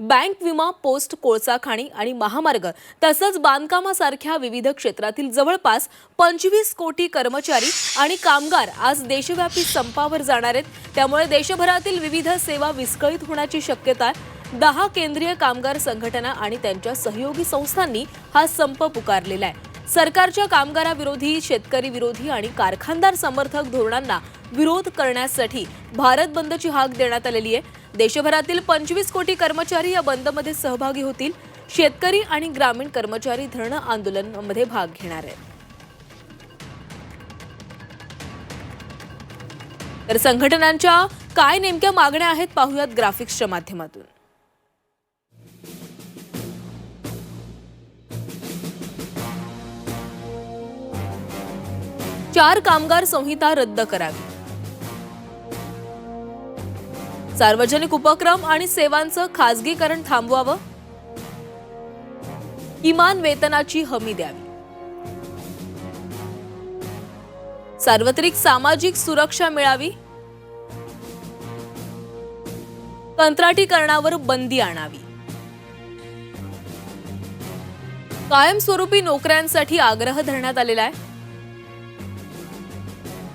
Bank विमा post कोळसा खाणी आणि महामार्ग तसंच बांधकामासारख्या विविध क्षेत्रातील जवळपास पंचवीस कोटी कर्मचारी आणि कामगार आज देशव्यापी संपावर जाणार आहेत. त्यामुळे देशभरातील विविध सेवा विस्कळीत होण्याची शक्यता दहा केंद्रीय कामगार संघटना आणि त्यांच्या सहयोगी संस्थांनी हा संप पुकारलेला आहे. सरकारच्या कामगाराविरोधी शेतकरी विरोधी आणि कारखानदार समर्थक धोरणांना विरोध करण्यासाठी भारत बंदची हाक देण्यात आलेली आहे. देशभरातील पंचवीस कोटी कर्मचारी या बंदमध्ये सहभागी होतील. शेतकरी आणि ग्रामीण कर्मचारी धरण आंदोलनामध्ये भाग घेणार आहेत. तर संघटनांच्या काय नेमक्या मागण्या आहेत पाहूयात ग्राफिक्सच्या माध्यमातून. चार कामगार संहिता रद्द करावी. सार्वजनिक उपक्रम आणि सेवांचं खाजगीकरण थांबवावं? किमान वेतनाची हमी द्यावी. सार्वत्रिक सामाजिक सुरक्षा मिळावी. कंत्राटीकरणावर बंदी आणावी. कायमस्वरूपी नोकऱ्यांसाठी आग्रह धरण्यात आलेला आहे.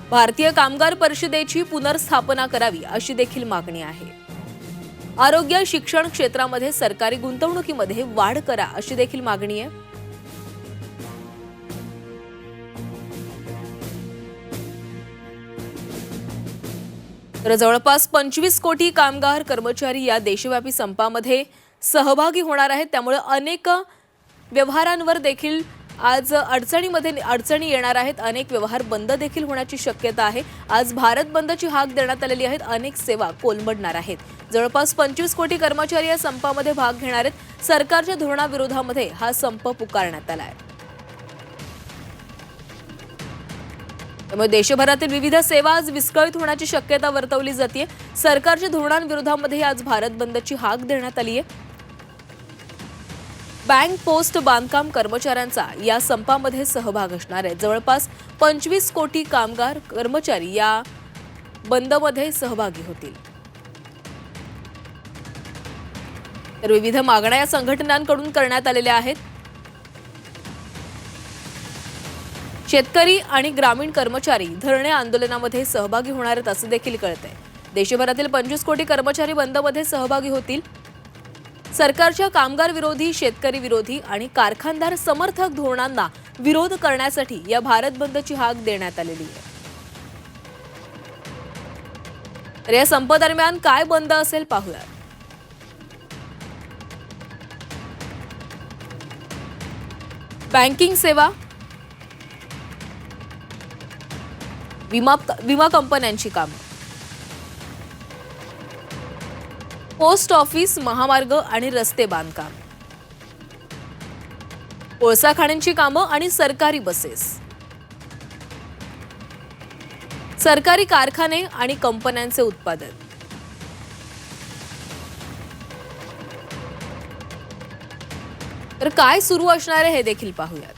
भारतीय कामगार परिषदेची पुनर्स्थापना करावी अशी देखील मागणी आहे. आरोग्य शिक्षण क्षेत्रामध्ये सरकारी गुंतवणुकीमध्ये वाढ करा अशी देखील मागणी आहे. तर जवळपास पंचवीस कोटी कामगार कर्मचारी या देशव्यापी संपामध्ये सहभागी होणार आहेत. त्यामुळे अनेक व्यवहारांवर देखील आज अडचणीमध्ये अडचणी येणार आहेत. अनेक व्यवहार बंद देखील होण्याची शक्यता आहे. आज भारत बंदची हाक देण्यात आलेली आहेत. अनेक सेवा कोलमडणार आहेत. जवळपास पंचवीस कोटी कर्मचारी या संपामध्ये भाग घेणार आहेत. सरकारच्या धोरणाविरोधामध्ये हा संप पुकारण्यात आला आहे. त्यामुळे देशभरातील विविध सेवा आज विस्कळीत होण्याची शक्यता वर्तवली जाते सरकारच्या धोरणांविरोधामध्ये आज भारत बंदची हाक देण्यात आली आहे बँक पोस्ट बांधकाम कर्मचाऱ्यांचा या संपामध्ये सहभाग असणार आहे. जवळपास पंचवीस कोटी कामगार कर्मचारी या बंदमध्ये सहभागी होतील. तर विविध मागण्या या संघटनांकडून करण्यात आलेल्या आहेत. शेतकरी आणि ग्रामीण कर्मचारी धरणे आंदोलनामध्ये सहभागी होणार आहेत असं देखील कळतंय. देशभरातील पंचवीस कोटी कर्मचारी बंदमध्ये सहभागी होतील. सरकारच्या कामगार विरोधी शेतकरी विरोधी आणि कारखानदार समर्थक धोरणांना विरोध करण्यासाठी या भारत बंदची हाक देण्यात आलेली आहे. तर या संपदरम्यान काय बंद असेल पाहूयात. बँकिंग सेवा विमा विमा कंपन्यांची कामं. पोस्ट ऑफिस महामार्ग आणि रस्ते बांधकाम. कोळसा खाण्यांची कामं आणि सरकारी बसेस. सरकारी कारखाने आणि कंपन्यांचे उत्पादन. तर काय सुरू असणार आहे हे देखील पाहूयात.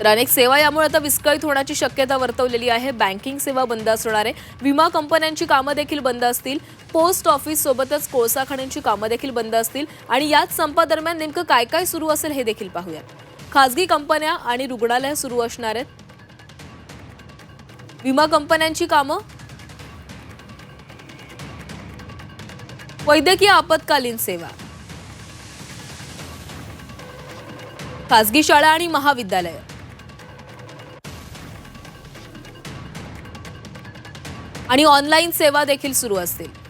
तर अनेक सेवा यामुळे आता विस्कळीत होण्याची शक्यता वर्तवलेली आहे. बँकिंग सेवा बंद असणार आहे. विमा कंपन्यांची कामं देखील बंद असतील. पोस्ट ऑफिस सोबतच कोळसा खाण्यांची कामं देखील बंद असतील. आणि याच संपादरम्यान नेमकं काय काय सुरू असेल हे देखील पाहूयात. खासगी कंपन्या आणि रुग्णालय सुरू असणार आहेत. विमा कंपन्यांची कामं. वैद्यकीय आपत्कालीन सेवा. खासगी शाळा आणि महाविद्यालय. आणि ऑनलाईन सेवा देखील सुरू असतील.